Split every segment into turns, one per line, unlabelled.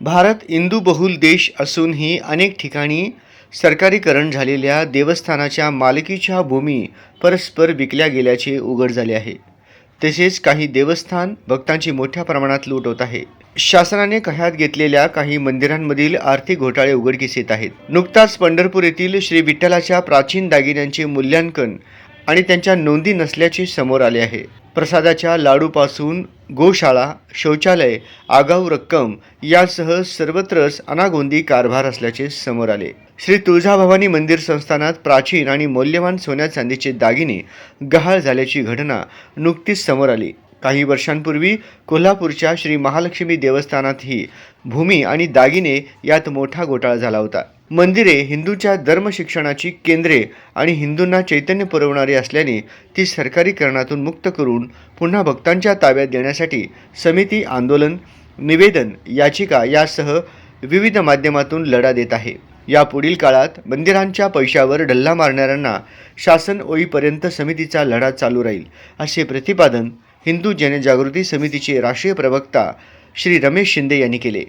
भारत इंदू बहुल देश असूनही अनेक ठिकाणी सरकारीकरण झालेल्या देवस्थानाच्या मालकीच्या भूमी परस्पर विकल्या गेल्याचे उघड झाले आहे. तसेच काही देवस्थान भक्तांची मोठ्या प्रमाणात लूट होत आहे. शासनाने कह्यात घेतलेल्या काही मंदिरांमधील आर्थिक घोटाळे उघडकीस येत आहेत. नुकताच पंढरपूर येथील श्री विठ्ठलाच्या प्राचीन दागिन्यांचे मूल्यांकन आणि त्यांच्या नोंदी नसल्याचे समोर आले आहे. प्रसादाच्या लाडूपासून गोशाळा शौचालय आगाऊ रक्कम यासह सर्वत्रच अनागोंदी कारभार असल्याचे समोर आले. श्री तुळजाभवानी मंदिर संस्थानात प्राचीन आणि मौल्यवान सोन्या चांदीचे दागिने गहाळ झाल्याची घटना नुकतीच समोर आली. काही वर्षांपूर्वी कोल्हापूरच्या श्री महालक्ष्मी देवस्थानातही भूमी आणि दागिने यात मोठा घोटाळा झाला होता. मंदिरे हिंदूच्या धर्मशिक्षणाची केंद्रे आणि हिंदूंना चैतन्य पुरवणारी असल्याने ती सरकारीकरणातून मुक्त करून पुन्हा भक्तांच्या ताब्यात देण्यासाठी समिती आंदोलन निवेदन याचिका यासह विविध माध्यमातून लढा देत आहे. या पुढील काळात मंदिरांच्या पैशावर डल्ला मारणाऱ्यांना शासन ओळीपर्यंत समितीचा लढा चालू राहील असे प्रतिपादन हिंदू जनजागृती समितीचे राष्ट्रीय प्रवक्ता श्री रमेश शिंदे यांनी केले.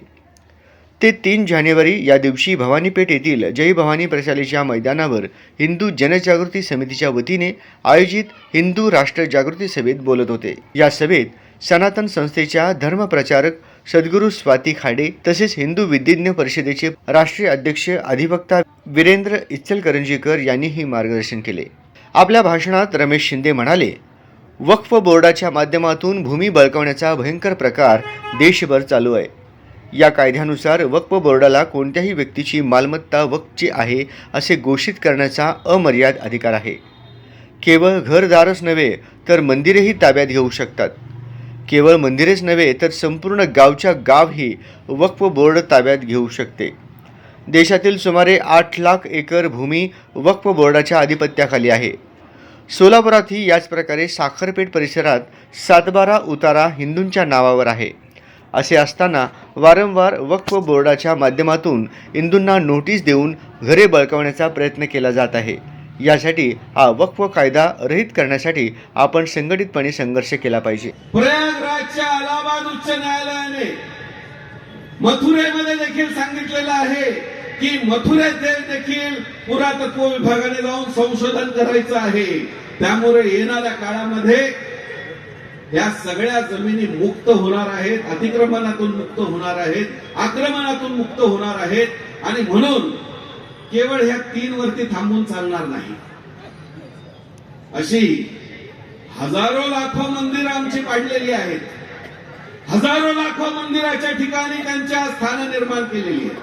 ते तीन जानेवारी या दिवशी भवानीपेठ येथील जय भवानी प्रशालेच्या मैदानावर हिंदू जनजागृती समितीच्या वतीने आयोजित हिंदू राष्ट्र जागृती सभेत बोलत होते. या सभेत सनातन संस्थेच्या धर्मप्रचारक सद्गुरू स्वाती खाडे तसेच हिंदू विधिज्ञ परिषदेचे राष्ट्रीय अध्यक्ष अधिवक्ता वीरेंद्र इचलकरंजीकर यांनीही मार्गदर्शन केले. आपल्या भाषणात रमेश शिंदे म्हणाले वक्फ बोर्डाच्या माध्यमातून भूमी बळकावण्याचा भयंकर प्रकार देशभर चालू आहे. या कायद्यानुसार वक्फ बोर्डाला कोणत्याही व्यक्तीची मालमत्ता वक्फची आहे असे घोषित करण्याचा अमर्याद अधिकार आहे. केवळ घरदारच नव्हे तर मंदिरेही ताब्यात घेऊ शकतात. केवळ मंदिरेच नव्हे तर संपूर्ण गावच्या गावही वक्फ बोर्ड ताब्यात घेऊ शकते. देशातील सुमारे आठ लाख एकर भूमी वक्फ बोर्डाच्या आधिपत्याखाली आहे. सोलापुरातही याच प्रकारे साखरपेठ परिसरात सातबारा उतारा हिंदूंच्या नावावर आहे. असे असताना वारंवार वक्फ बोर्डाच्या माध्यमातून हिंदूंना नोटीस देऊन घरे बळकावण्याचा प्रयत्न केला जात आहे. यासाठी हा वक्फ कायदा रहित करण्यासाठी आपण संघटितपणे संघर्ष केला पाहिजे.
प्रयागराजच्या अलाहाबाद उच्च न्यायालयाने मथुरेमध्ये देखील सांगितलेलं आहे की मथुरेत देखील पुरातत्व विभागाने जाऊन संशोधन करायचं आहे त्यामुळे येणाऱ्या काळामध्ये या सगळ्या जमिनी मुक्त होणार आहेत अतिक्रमणातून मुक्त होणार आहेत आक्रमणातून मुक्त होणार आहेत. आणि म्हणून केवळ ह्या तीन वरती थांबून चालणार नाही. अशी हजारो लाखो मंदिरं आमची पाडलेली आहेत. हजारो लाखो मंदिराच्या ठिकाणी त्यांच्या स्थानं निर्माण केलेली आहेत.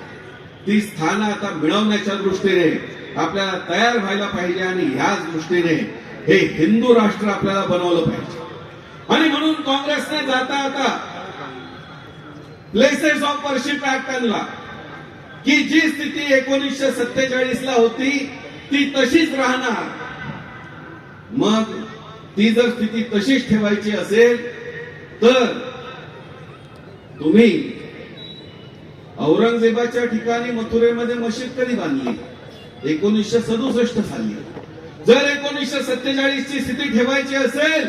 ती स्थानं आता मिळवण्याच्या दृष्टीने आपल्याला तयार व्हायला पाहिजे आणि ह्याच दृष्टीने हे हिंदू राष्ट्र आपल्याला बनवलं पाहिजे. आणि म्हणून काँग्रेसने जाता आता प्लेसेस ऑफ वर्शिप ऍक्ट आणला. की जी स्थिती एकोणीसशे सत्तेचाळीस ला होती ती तशीच राहणार. मग ती जर स्थिती तशीच ठेवायची असेल तर तुम्ही औरंगजेबाच्या ठिकाणी मथुरेमध्ये मशीद कधी बांधली? एकोणीसशे सदुसष्ट साली. जर एकोणीसशे सत्तेचाळीस ची स्थिती ठेवायची असेल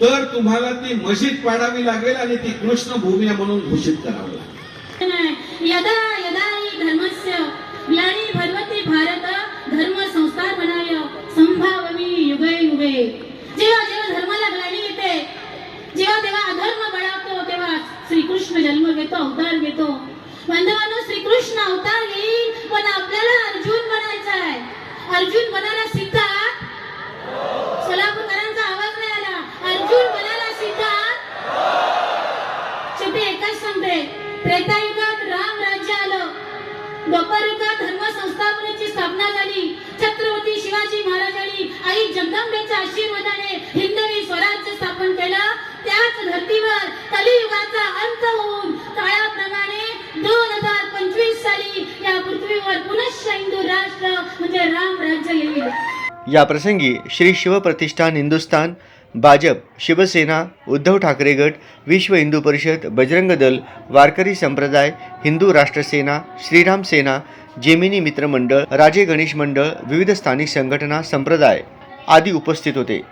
तर तुम्हाला ती मशीद पाडावी लागेल आणि ती कृष्ण भूमी म्हणून घोषित करावं लागेल.
यदा यदा भारत धर्म संस्कार संभावमी युगे युगे. जेव्हा जेव्हा धर्माला ग्लानी येते जेव्हा तेव्हा अधर्म बळावतो तेव्हा श्रीकृष्ण जन्म घेतो अवतार घेतो. बांधवांनो श्रीकृष्ण अवतार घेईल पण आपल्याला अर्जुन बनायचा आहे. अर्जुन बनायला सीता सोलापूरकरांचा आवाज नाही आला अर्जुन बनायला सीता शेवटी एकच सांगते त्रेतायुगात राम राज्य आलं द्वापारयुगात धर्म संस्थापनेची स्थापना झाली. छत्रपती शिवाजी महाराजांनी आई जगदंबेच्या आशीर्वादाने हिंदवी स्वराज्य स्थापन केलं. त्याच धर्तीवर कलियुगाचा अंत होऊन काळाप्रमाणे दोन हजार पंचवीस साली या पृथ्वीवर पुनश्च हिंदू राष्ट्र म्हणजे राम राज्य येईल.
या प्रसंगी श्री शिवप्रतिष्ठान हिंदुस्थान भाजप शिवसेना उद्धव ठाकरे गट विश्व हिंदू परिषद बजरंग दल वारकरी संप्रदाय हिंदू राष्ट्रसेना श्रीराम सेना जेमिनी मित्र मंडळ राजे गणेश मंडळ विविध स्थानिक संघटना संप्रदाय आदी उपस्थित होते.